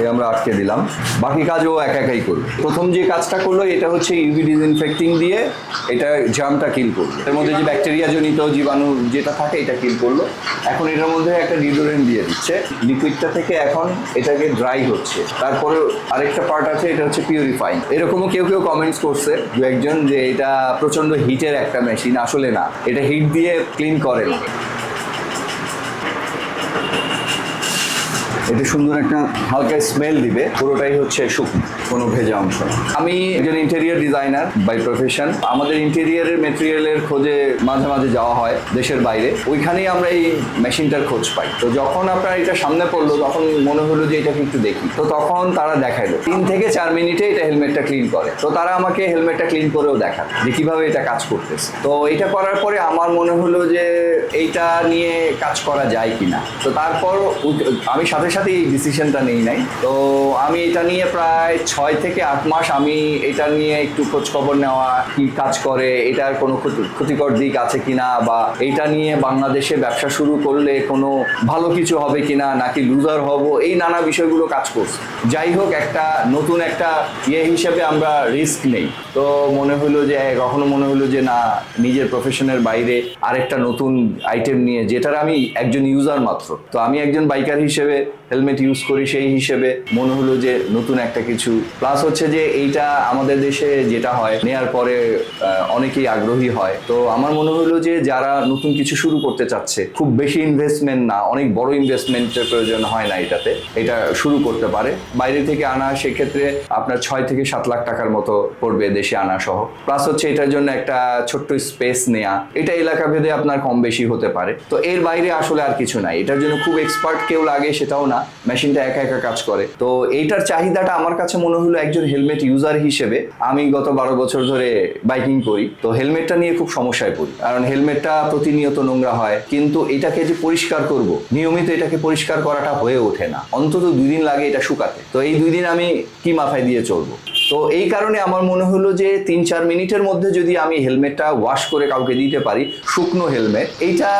এই আমরা আটকে দিলাম। বাকি কাজও এক একাই করবে। প্রথম যে কাজটা করল, এটা হচ্ছে ইউভি ডিসইনফেক্টিং দিয়ে এটা জামটা কিল করল। এর মধ্যে যে ব্যাকটেরিয়া জনিত জীবাণু যেটা থাকে, এটা কিল করল। এখন এটার মধ্যে একটা ডিডোরেন্ট দিয়ে দিচ্ছে। লিকুইডটা থেকে এখন এটাকে ড্রাই হচ্ছে। তারপরে আরেকটা পার্ট আছে, এটা হচ্ছে পিউরিফাইং এরকমও কেউ কেউ কমেন্টস করছে দু একজন যে এটা প্রচণ্ড হিটের একটা মেশিন আসলে না। এটা হিট দিয়ে ক্লিন করে না এটা সুন্দর একটা হালকা স্মেল দিবে পুরোটাই হচ্ছে শুকনো। কোনো ভেজা অংশ। আমি একজন ইন্টেরিয়ার ডিজাইনার বাই প্রফেশন আমাদের ইন্টেরিয়ারের মেটেরিয়ালের খোঁজে মাঝে মাঝে যাওয়া হয় দেশের বাইরে। ওইখানেই আমরা এই মেশিনটার খোঁজ পাই। তো যখন আপনার এটা সামনে পড়ল, তখন মনে হলো যে এটাকে একটু দেখি। তো তখন তারা দেখাইলো তিন থেকে চার মিনিটে এটা হেলমেটটা ক্লিন করে। তো তারা আমাকে হেলমেটটা ক্লিন করেও দেখান যে কীভাবে এটা কাজ করতেছে। তো এটা করার পরে আমার মনে হলো যে এইটা নিয়ে কাজ করা যায় কিনা। তো তারপর আমি সাথে সাথে এই ডিসিশনটা নেই নাই। তো আমি এটা নিয়ে প্রায় ছয় থেকে আট মাস আমি এটা নিয়ে একটু খোঁজ খবর নেওয়া, কি কাজ করে, এটার কোনো ক্ষতি- ক্ষতিকর দিক আছে কিনা বা এটা নিয়ে বাংলাদেশে ব্যবসা শুরু করলে কোনো ভালো কিছু হবে কিনা, নাকি লুজার হব, এই নানা বিষয়গুলো কাজ করছে। যাই হোক, একটা নতুন একটা ইয়ে হিসেবে আমরা রিস্ক নেই। তো মনে হলো যে, কখনো মনে হলো যে, না, নিজের প্রফেশনের বাইরে আরেকটা নতুন আইটেম নিয়ে, যেটার আমি একজন ইউজার মাত্র। তো আমি একজন বাইকার হিসেবে হেলমেট ইউজ করি, সেই হিসেবে মনে হলো যে, নতুন একটা কিছু প্লাস হচ্ছে যে এইটা আমাদের দেশে যেটা হয়, নেয়ার পরে অনেকেই আগ্রহী হয়। তো আমার মনে হলো যে যারা নতুন কিছু শুরু করতে চাচ্ছে, খুব বেশি ইনভেস্টমেন্ট না, অনেক বড় ইনভেস্টমেন্টের প্রয়োজন হয় না এটাতে। এটা শুরু করতে পারে। বাইরে থেকে আনা, সেক্ষেত্রে আপনার ছয় থেকে সাত লাখ টাকার মতো পড়বে দেশে আনা সহ। প্লাস হচ্ছে এটার জন্য একটা ছোট্ট স্পেস নেয়া। এটা এলাকা ভেদে আপনার কম বেশি হতে পারে। তো এর বাইরে আসলে আর কিছু নাই। এটার জন্য খুব এক্সপার্ট কেউ লাগে সেটাও না। মেশিনটা একা একা কাজ করে। তো এইটার চাহিদাটা আমার কাছে মনে হলো একজন হেলমেট ইউজার হিসেবে। আমি গত বারো বছর ধরে বাইকিং করি, তো হেলমেটটা নিয়ে খুব সমস্যায় পড়ি। কারণ হেলমেটটা প্রতিনিয়ত নোংরা হয়, কিন্তু এটাকে যে পরিষ্কার করব, নিয়মিত এটাকে পরিষ্কার করাটা হয়ে ওঠে না। অন্তত দুই দিন লাগে এটা শুকাতে। তো এই দুই দিন আমি কি মাথায় দিয়ে চলবো? তো এই কারণে আমার মনে হলো যে তিন চার মিনিটের মধ্যে যদি আমি হেলমেটটা ওয়াশ করে কাউকে দিতে পারি, শুকনো হেলমেট, এইটা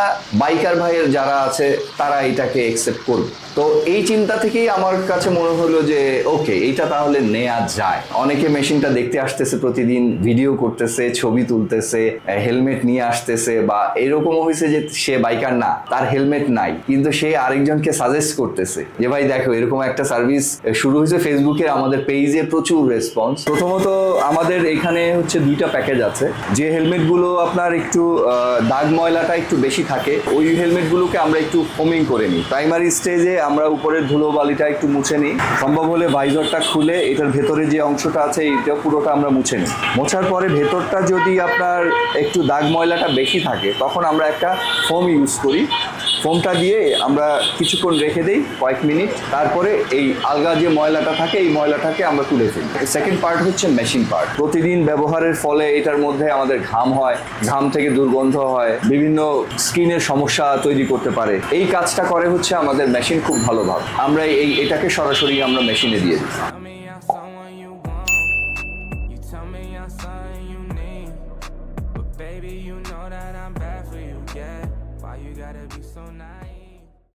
বাইকার ভাইয়ের যারা আছে তারা এটাকে একসেপ্ট করবে। তো এই চিন্তা থেকেই আমার কাছে মনে হলো যে ওকে এইটা তাহলে নেওয়া যায়। অনেকে মেশিনটা দেখতে আসতেছে, প্রতিদিন ভিডিও করতেছে, ছবি তুলতেছে, হেলমেট নিয়ে আসতেছে বা এরকমও হয়েছে যে সে বাইকার না, তার হেলমেট নাই। কিন্তু সে আরেকজনকে সাজেস্ট করতেছে যে, ভাই দেখো, এরকম একটা সার্ভিস শুরু হয়েছে ফেসবুকে আমাদের পেজে প্রচুর রেসপন্স প্রথমত আমাদের এখানে হচ্ছে দুইটা প্যাকেজ আছে। যে হেলমেটগুলো আপনার একটু দাগ ময়লাটা একটু বেশি থাকে, ওই হেলমেটগুলোকে আমরা একটু ফোমিং করে নিই। প্রাইমারি স্টেজে আমরা উপরের ধুলো বালিটা একটু মুছে নিই। সম্ভব হলে ভাইজরটা খুলে এটার ভেতরে যে অংশটা আছে, এইটা পুরোটা আমরা মুছে নিই। মোছার পরে ভেতরটা যদি আপনার একটু দাগ ময়লাটা বেশি থাকে, তখন আমরা একটা ফোম ইউজ করি। ফোমটা দিয়ে আমরা কিছুক্ষণ রেখে দেই কয়েক মিনিট। তারপরে এই আলগা যে ময়লাটা থাকে এই ময়লাটাকে আমরা তুলে ফেলি। সেকেন্ড পার্ট হচ্ছে মেশিন পার্ট প্রতিদিন ব্যবহারের ফলে এটার মধ্যে আমাদের ঘাম হয় ঘাম থেকে দুর্গন্ধ হয় বিভিন্ন স্কিনের সমস্যা তৈরি করতে পারে। এই কাজটা করে হচ্ছে আমাদের মেশিন খুব ভালোভাবে আমরা এই এটাকে সরাসরি আমরা মেশিনে দিয়ে দিই। Baby, you know that I'm bad for you, yeah. Why you gotta be so nice?